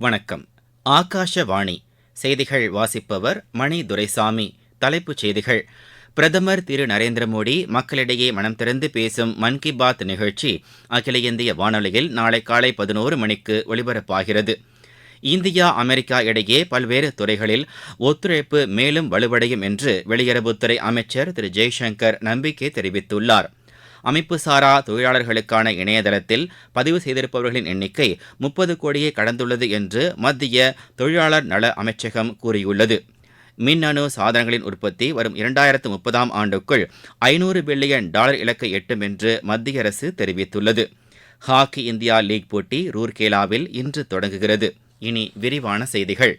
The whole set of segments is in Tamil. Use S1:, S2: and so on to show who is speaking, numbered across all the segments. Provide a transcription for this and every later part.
S1: வணக்கம். ஆகாஷவாணி. செய்திகள் வாசிப்பவர் மணி துரைசாமி. தலைப்புச் செய்திகள். பிரதமர் திரு நரேந்திர மோடி மக்களிடையே மனம் திறந்து பேசும் மன் கி பாத் நிகழ்ச்சி அகில இந்திய வானொலியில் நாளை காலை பதினோரு மணிக்கு ஒலிபரப்பாகிறது இந்தியா அமெரிக்கா இடையே பல்வேறு துறைகளில் ஒத்துழைப்பு மேலும் வலுவடையும் என்று வெளியுறவுத்துறை அமைச்சர் திரு ஜெய்சங்கர் நம்பிக்கை அமைப்பு அமைப்புசாரா தொழிலாளர்களுக்கான இணையதளத்தில் பதிவு செய்திருப்பவர்களின் எண்ணிக்கை முப்பது கோடியை கடந்துள்ளது என்று மத்திய தொழிலாளர் நல அமைச்சகம் கூறியுள்ளது. மின்னணு சாதனங்களின் உற்பத்தி வரும் இரண்டாயிரத்து முப்பதாம் ஆண்டுக்குள் ஐநூறு பில்லியன் டாலர் இலக்கை எட்டும் என்று மத்திய அரசு தெரிவித்துள்ளது. ஹாக்கி இந்தியா லீக் போட்டி ரூர்கேலாவில் இன்று தொடங்குகிறது. இனி விரிவான செய்திகள்.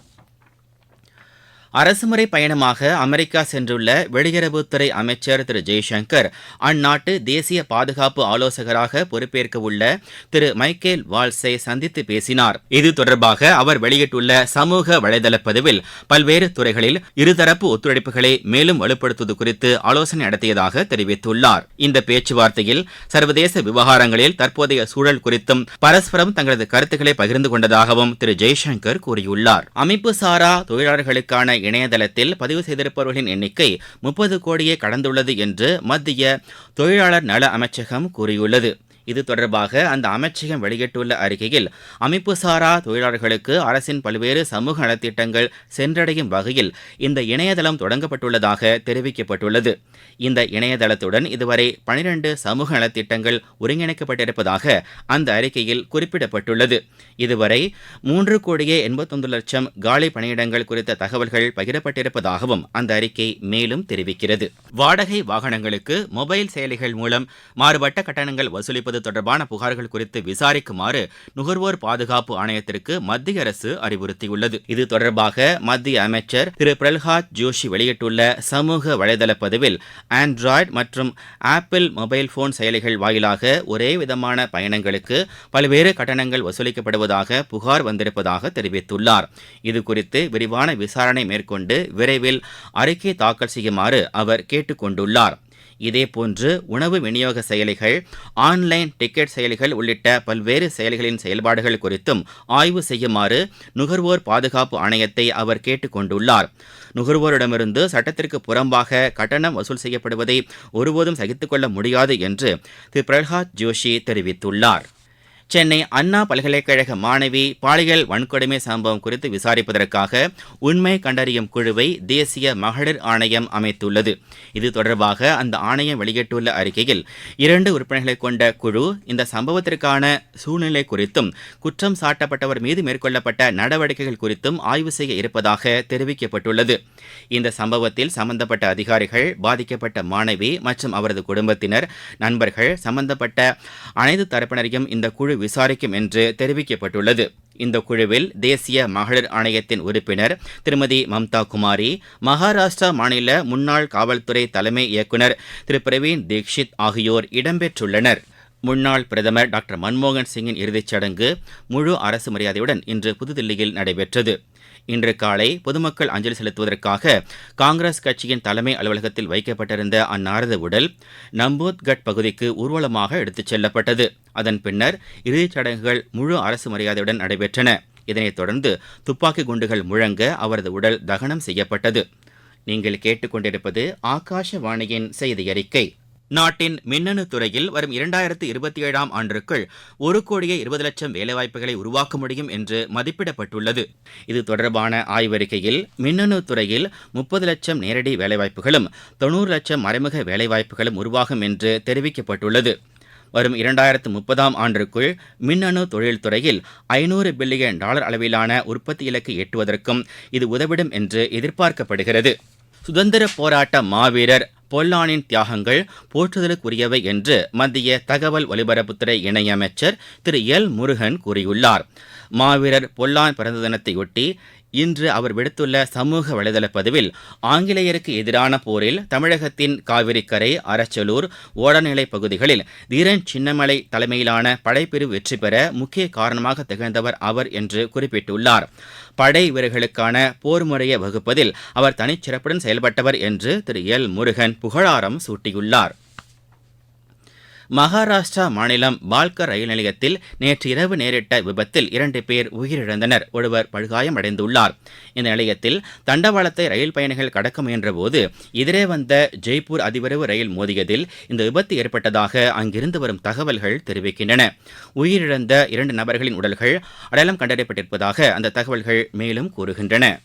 S1: அரசுமுறை பயணமாக அமெரிக்கா சென்றுள்ள வெளியுறவுத்துறை அமைச்சர் திரு ஜெய்சங்கர் அந்நாட்டு தேசிய பாதுகாப்பு ஆலோசகராக பொறுப்பேற்க உள்ள திரு மைக்கேல் வால்ஸை சந்தித்து பேசினார். இது தொடர்பாக அவர் வெளியிட்டுள்ள சமூக வலைதள பதிவில் பல்வேறு துறைகளில் இருதரப்பு ஒத்துழைப்புகளை மேலும் வலுப்படுத்துவது குறித்து ஆலோசனை நடத்தியதாக தெரிவித்துள்ளார். இந்த பேச்சுவார்த்தையில் சர்வதேச விவகாரங்களில் தற்போதைய சூழல் குறித்தும் பரஸ்பரம் தங்களது கருத்துக்களை பகிர்ந்து கொண்டதாகவும் திரு ஜெய்சங்கர் கூறியுள்ளார். அமைப்பு சாரா தொழிலாளர்களுக்கான இணையதளத்தில் பதிவு செய்திருப்பவர்களின் எண்ணிக்கை முப்பது கோடியை கடந்துள்ளது என்று மத்திய தொழிலாளர் நல அமைச்சகம் கூறியுள்ளது. இது தொடர்பாக அந்த அமைச்சகம் வெளியிட்டுள்ள அறிக்கையில் அமைப்புசாரா தொழிலாளர்களுக்கு அரசின் பல்வேறு சமூக நலத்திட்டங்கள் சென்றடையும் வகையில் இந்த இணையதளம் தொடங்கப்பட்டுள்ளதாக தெரிவிக்கப்பட்டுள்ளது. இந்த இணையதளத்துடன் இதுவரை பனிரெண்டு சமூக நலத்திட்டங்கள் ஒருங்கிணைக்கப்பட்டிருப்பதாக அந்த அறிக்கையில் குறிப்பிடப்பட்டுள்ளது. இதுவரை மூன்று கோடியே எண்பத்தொன்று லட்சம் காலி பணியிடங்கள் குறித்த தகவல்கள் பகிரப்பட்டிருப்பதாகவும் அந்த அறிக்கை மேலும் தெரிவிக்கிறது. வாடகை வாகனங்களுக்கு மொபைல் செயலிகள் மூலம் மாறுபட்ட கட்டணங்கள் வசூலிப்பது இருப்பது தொடர்பான புகார்கள் குறித்து விசாரிக்குமாறு நுகர்வோர் பாதுகாப்பு ஆணையத்திற்கு மத்திய அரசு அறிவுறுத்தியுள்ளது. இது தொடர்பாக மத்திய அமைச்சர் திரு. பிரல்ஹாத் ஜோஷி வெளியிட்டுள்ள சமூக வலைதள பதிவில் ஆண்ட்ராய்டு மற்றும் ஆப்பிள் மொபைல் போன் செயலிகள் வாயிலாக ஒரே விதமான பயணங்களுக்கு பல்வேறு கட்டணங்கள் வசூலிக்கப்படுவதாக புகார் வந்திருப்பதாக தெரிவித்துள்ளார். இது குறித்து விரிவான விசாரணை மேற்கொண்டு விரைவில் அறிக்கை தாக்கல் செய்யுமாறு அவர் கேட்டுக்கொண்டுள்ளார். இதேபோன்று உணவு விநியோக செயலிகள் ஆன்லைன் டிக்கெட் செயலிகள் உள்ளிட்ட பல்வேறு செயலிகளின் செயல்பாடுகள் குறித்தும் ஆய்வு செய்யுமாறு நுகர்வோர் பாதுகாப்பு ஆணையத்தை அவர் கேட்டுக்கொண்டுள்ளார். நுகர்வோரிடமிருந்து சட்டத்திற்கு புறம்பாக கட்டணம் வசூல் செய்யப்படுவதை ஒருபோதும் சகித்துக்கொள்ள முடியாது என்று திரு பிரகலாத் ஜோஷி தெரிவித்துள்ளார். சென்னை அண்ணா பல்கலைக்கழக மாணவி பாலியல் வன்கொடுமை சம்பவம் குறித்து விசாரிப்பதற்காக உண்மை கண்டறியும் குழுவை தேசிய மகளிர் ஆணையம் அமைத்துள்ளது. இது தொடர்பாக அந்த ஆணையம் வெளியிட்டுள்ள அறிக்கையில் இரண்டு உறுப்பினர்களை கொண்ட குழு இந்த சம்பவத்திற்கான சூழ்நிலை குறித்தும் குற்றம் சாட்டப்பட்டவர் மீது மேற்கொள்ளப்பட்ட நடவடிக்கைகள் குறித்தும் ஆய்வு செய்ய இருப்பதாக தெரிவிக்கப்பட்டுள்ளது. இந்த சம்பவத்தில் சம்பந்தப்பட்ட அதிகாரிகள் பாதிக்கப்பட்ட மாணவி மற்றும் அவரது குடும்பத்தினர் நண்பர்கள் சம்பந்தப்பட்ட அனைத்து தரப்பினரையும் இந்த குழு விசாரிக்கும் என்று தெரிவிக்கப்பட்டுள்ளது. இந்த குழுவில் தேசிய மகளிர் ஆணையத்தின் உறுப்பினர் திருமதி மம்தா குமாரி மகாராஷ்டிரா மாநில முன்னாள் காவல்துறை தலைமை இயக்குநர் திரு. பிரவீன் தீக்ஷித் ஆகியோர் இடம்பெற்றுள்ளனர். முன்னாள் பிரதமர் டாக்டர் மன்மோகன் சிங்கின் இறுதிச் சடங்கு முழு அரசு மரியாதையுடன் இன்று புதுதில்லியில் நடைபெற்றது. இன்று காலை பொதுமக்கள் அஞ்சலி செலுத்துவதற்காக காங்கிரஸ் கட்சியின் தலைமை அலுவலகத்தில் வைக்கப்பட்டிருந்த அன்னாரது உடல் நம்போத்கட் பகுதிக்கு ஊர்வலமாக எடுத்துச் செல்லப்பட்டது. அதன் பின்னர் இறுதிச் சடங்குகள் முழு அரசு மரியாதையுடன் நடைபெற்றன. இதனைத் தொடர்ந்து துப்பாக்கி குண்டுகள் முழங்க அவரது உடல் தகனம் செய்யப்பட்டது. நீங்கள் கேட்டுக்கொண்டிருப்பது ஆகாஷவாணியின் செய்தி அறிக்கை நாட்டின் மின்னணு துறையில் வரும் இரண்டாயிரத்து இருபத்தி ஏழாம் ஆண்டிற்குள் ஒரு கோடியே இருபது லட்சம் வேலைவாய்ப்புகளை உருவாக்க முடியும் என்று மதிப்பிடப்பட்டுள்ளது. இது தொடர்பான ஆய்வறிக்கையில் மின்னணு துறையில் முப்பது லட்சம் நேரடி வேலைவாய்ப்புகளும் தொண்ணூறு லட்சம் மறைமுக வேலைவாய்ப்புகளும் உருவாகும் என்று தெரிவிக்கப்பட்டுள்ளது. வரும் இரண்டாயிரத்து முப்பதாம் ஆண்டிற்குள் மின்னணு தொழில்துறையில் ஐநூறு பில்லியன் டாலர் அளவிலான உற்பத்தி இலக்கு எட்டுவதற்கும் இது உதவிடும் என்று எதிர்பார்க்கப்படுகிறது. சுதந்திர போராட்ட மாவீரர் பொல்லானின் தியாகங்கள் போற்றுதலுக்குரியவை என்று மத்திய தகவல் ஒலிபரப்புத்துறை இணையமைச்சர் திரு எல் முருகன் கூறியுள்ளார். மாவீரர் பொல்லான் பிறந்த தினத்தையொட்டி இன்று அவர் விடுத்துள்ள சமூக வலைதள பதிவில் ஆங்கிலேயருக்கு எதிரான போரில் தமிழகத்தின் காவிரிக்கரை அரச்சலூர் ஓடநிலை பகுதிகளில் தீரன் சின்னமலை தலைமையிலான படைப்பிரிவு வெற்றி பெற முக்கிய காரணமாக திகழ்ந்தவர் அவர் என்று குறிப்பிட்டுள்ளார். படை வீரர்களுக்கான போர் முறையை வகுப்பதில் அவர் தனிச்சிறப்புடன் செயல்பட்டவர் என்று திரு எல் முருகன் புகழாரம் சூட்டியுள்ளார். மகாராஷ்டிரா மாநிலம் பால்கர் ரயில் நிலையத்தில் நேற்று இரவு நேரிட்ட விபத்தில் இரண்டு பேர் உயிரிழந்தனர். ஒருவர் படுகாயம் அடைந்துள்ளார். இந்த நிலையத்தில் தண்டவாளத்தை ரயில் பயணிகள் கடக்க முயன்றபோது எதிரே வந்த ஜெய்ப்பூர் அதிவிரைவு ரயில் மோதியதில் இந்த விபத்து ஏற்பட்டதாக அங்கிருந்து வரும் தகவல்கள் தெரிவிக்கின்றன. உயிரிழந்த இரண்டு நபர்களின் உடல்கள் அடையாளம் கண்டறியப்பட்டிருப்பதாக அந்த தகவல்கள் மேலும் கூறுகின்றன.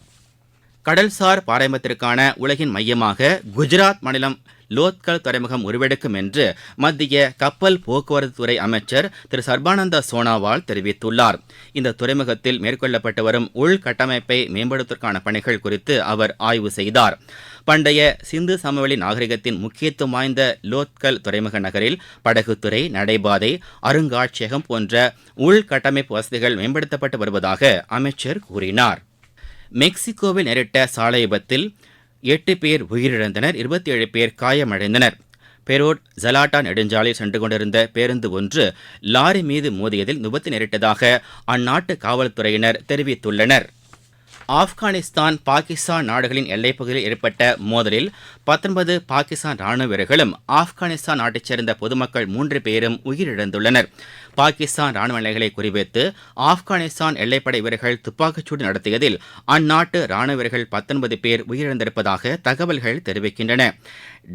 S1: கடல்சார் பாரம்பரியத்திற்கான உலகின் மையமாக குஜராத் மாநிலம் லோத்கல் துறைமுகம் உருவெடுக்கும் என்று மத்திய கப்பல் போக்குவரத்து துறை அமைச்சர் திரு சர்பானந்த சோனாவால் தெரிவித்துள்ளார். இந்த துறைமுகத்தில் மேற்கொள்ளப்பட்டு வரும் உள்கட்டமைப்பை மேம்படுத்துவதற்கான பணிகள் குறித்து அவர் ஆய்வு செய்தார். பண்டைய சிந்து சமவெளி நாகரிகத்தின் முக்கியத்துவம் வாய்ந்த லோத்கல் துறைமுக நகரில் படகுத்துறை நடைபாதை அருங்காட்சியகம் போன்ற உள்கட்டமைப்பு வசதிகள் மேம்படுத்தப்பட்டு வருவதாக அமைச்சர் கூறினார். மெக்சிகோவில் நேரிட்ட சாலை விபத்தில் எட்டு பேர் உயிரிழந்தனர் இருபத்தி ஏழு பேர் காயமடைந்தனர். பெரோட் ஜலாட்டா நெடுஞ்சாலையில் சென்று கொண்டிருந்த பேருந்து ஒன்று லாரி மீது மோதியதில் விபத்து நேரிட்டதாக அந்நாட்டு காவல்துறையினர் தெரிவித்துள்ளனர். ஆப்கானிஸ்தான் பாகிஸ்தான் நாடுகளின் எல்லைப்பகுதியில் ஏற்பட்ட மோதலில் பத்தொன்பது பாகிஸ்தான் ராணுவ வீரர்களும் ஆப்கானிஸ்தான் நாட்டைச் சேர்ந்த பொதுமக்கள் மூன்று பேரும் உயிரிழந்துள்ளனர். பாகிஸ்தான் ராணுவ நிலைகளை குறிவைத்து ஆப்கானிஸ்தான் எல்லைப்படை வீரர்கள் துப்பாக்கிச்சூடு நடத்தியதில் அந்நாட்டு ராணுவ வீரர்கள் பத்தொன்பது பேர் உயிரிழந்திருப்பதாக தகவல்கள் தெரிவிக்கின்றன.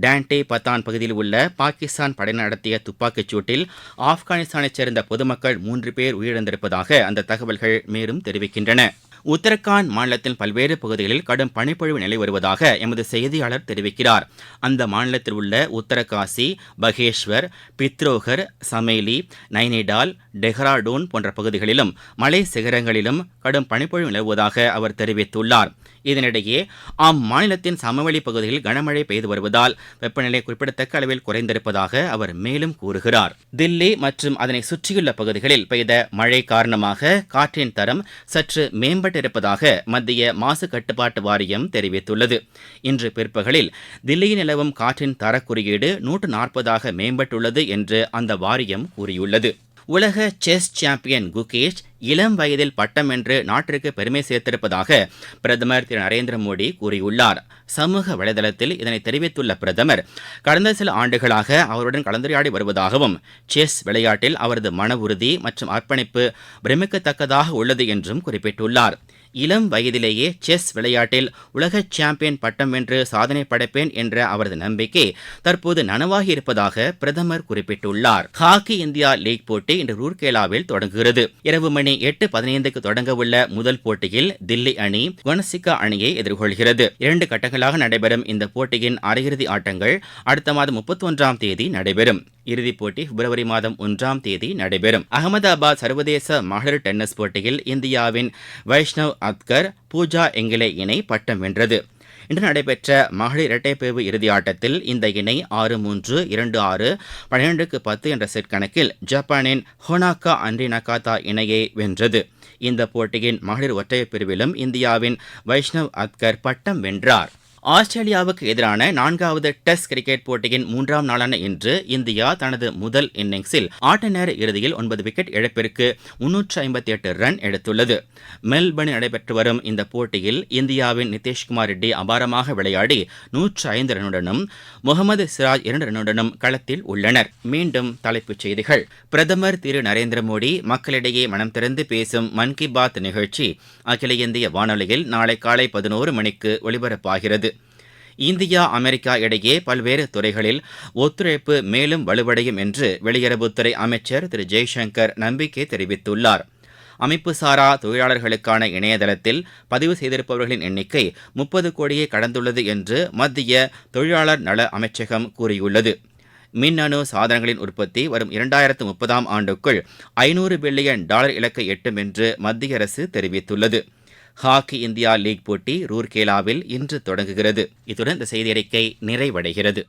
S1: டான்டே பத்தான் பகுதியில் உள்ள பாகிஸ்தான் படையினர் நடத்திய துப்பாக்கிச் சூட்டில் ஆப்கானிஸ்தானைச் சேர்ந்த பொதுமக்கள் மூன்று பேர் உயிரிழந்திருப்பதாக அந்த தகவல்கள் மேலும் தெரிவிக்கின்றன. உத்தரகாண்ட் மாநிலத்தின் பல்வேறு பகுதிகளில் கடும் பனிப்பொழிவு நிலை வருவதாக எமது செய்தியாளர் தெரிவிக்கிறார். அந்த மாநிலத்தில் உள்ள உத்தரகாசி பகேஷ்வர் பித்ரோகர் சமேலி நைனிடால் டெஹ்ராடூன் போன்ற பகுதிகளிலும் மலை சிகரங்களிலும் கடும் பனிப்பொழிவு நிலவுவதாக அவர் தெரிவித்துள்ளார். இதனிடையே அம்மாநிலத்தின் சமவெளி பகுதியில் கனமழை பெய்து வருவதால் வெப்பநிலை குறிப்பிடத்தக்க அளவில் குறைந்திருப்பதாக அவர் மேலும் கூறுகிறார். தில்லி மற்றும் அதனை சுற்றியுள்ள பகுதிகளில் பெய்த மழை காரணமாக காற்றின் தரம் சற்று மேம்பட்டிருப்பதாக மத்திய மாசு கட்டுப்பாட்டு வாரியம் தெரிவித்துள்ளது. இன்று பிற்பகலில் தில்லியில் நிலவும் காற்றின் தரக்குறியீடு நூற்று நாற்பதாக மேம்பட்டுள்ளது என்று அந்த வாரியம் கூறியுள்ளது. உலக செஸ் சாம்பியன் குகேஷ் இளம் வயதில் பட்டம் வென்று நாட்டிற்கு பெருமை சேர்த்திருப்பதாக பிரதமர் திரு நரேந்திர மோடி கூறியுள்ளார். சமூக வலைதளத்தில் இதனை தெரிவித்துள்ள பிரதமர் கடந்த சில ஆண்டுகளாக அவருடன் கலந்துரையாடி வருவதாகவும் செஸ் விளையாட்டில் அவரது மன உறுதி மற்றும் அர்ப்பணிப்பு பிரமிக்கத்தக்கதாக உள்ளது என்றும் குறிப்பிட்டுள்ளார். இளம் வயதிலேயே செஸ் விளையாட்டில் உலக சாம்பியன் பட்டம் வென்று சாதனை படைப்பேன் என்ற அவரது நம்பிக்கை தற்போது நனவாகி இருப்பதாக பிரதமர் குறிப்பிட்டுள்ளார். ஹாக்கி இந்தியா லீக் போட்டி இன்று ரூர்கேலாவில் தொடங்குகிறது. இரவு மணி எட்டு பதினைந்துக்கு தொடங்கவுள்ள முதல் போட்டியில் தில்லி அணி குணசிகா அணியை எதிர்கொள்கிறது. இரண்டு கட்டங்களாக நடைபெறும் இந்த போட்டியின் அரையிறுதி ஆட்டங்கள் அடுத்த மாதம் முப்பத்தி ஒன்றாம் தேதி நடைபெறும். இறுதிப் போட்டி பிப்ரவரி மாதம் ஒன்றாம் தேதி நடைபெறும். அகமதாபாத் சர்வதேச மகளிர் டென்னிஸ் போட்டியில் இந்தியாவின் வைஷ்ணவ் அத்கர் பூஜா எங்கிலே இணை பட்டம் வென்றது. இன்று நடைபெற்ற மகளிர் இரட்டைப்பிரிவு இறுதி ஆட்டத்தில் இந்த இணை ஆறு மூன்று இரண்டு ஆறு பன்னிரண்டுக்கு பத்து என்ற செட் கணக்கில் ஜப்பானின் ஹொனாக்கா அன்றி நகாதா இணையை வென்றது. இந்த போட்டியின் மகளிர் ஒற்றையர் பிரிவிலும் இந்தியாவின் வைஷ்ணவ் அத்கர் பட்டம் வென்றார். ஆஸ்திரேலியாவுக்கு எதிரான நான்காவது டெஸ்ட் கிரிக்கெட் போட்டியின் மூன்றாம் நாளான இன்று இந்தியா தனது முதல் இன்னிங்ஸில் ஆட்ட நேர இறுதியில் ஒன்பது விக்கெட் இழப்பிற்கு முன்னூற்று ஐம்பத்தி எட்டு ரன் எடுத்துள்ளது. மெல்பர்னில் நடைபெற்று வரும் இந்த போட்டியில் இந்தியாவின் நிதிஷ்குமார் ரெட்டி அபாரமாக விளையாடி நூற்று ஐந்து ரன்னுடனும் முகமது சிராஜ் இரண்டு ரன்னுடனும் களத்தில் உள்ளனர். மீண்டும் தலைப்புச் செய்திகள். பிரதமர் திரு நரேந்திர மோடி மக்களிடையே மனம் திறந்து பேசும் மன் கி பாத் நிகழ்ச்சி அகில இந்திய வானொலியில் நாளை காலை பதினோரு மணிக்கு ஒலிபரப்பாகிறது. இந்தியா அமெரிக்கா இடையே பல்வேறு துறைகளில் ஒத்துழைப்பு மேலும் வலுவடையும் என்று வெளியுறவுத்துறை அமைச்சர் திரு. ஜெய்சங்கர் நம்பிக்கை தெரிவித்துள்ளார். அமைப்புசாரா தொழிலாளர்களுக்கான இணையதளத்தில் பதிவு செய்திருப்பவர்களின் எண்ணிக்கை முப்பது கோடியை கடந்துள்ளது என்று மத்திய தொழிலாளர் நல அமைச்சகம் கூறியுள்ளது. மின்னணு சாதனங்களின் உற்பத்தி வரும் இரண்டாயிரத்து முப்பதாம் ஆண்டுக்குள் ஐநூறு பில்லியன் டாலர் இலக்கை எட்டும் என்று மத்திய அரசு தெரிவித்துள்ளது. ஹாக்கி இந்தியா லீக் போட்டி ரூர்கேலாவில் இன்று தொடங்குகிறது. இத்துடன் இந்த செய்தி அறிக்கை நிறைவடைகிறது.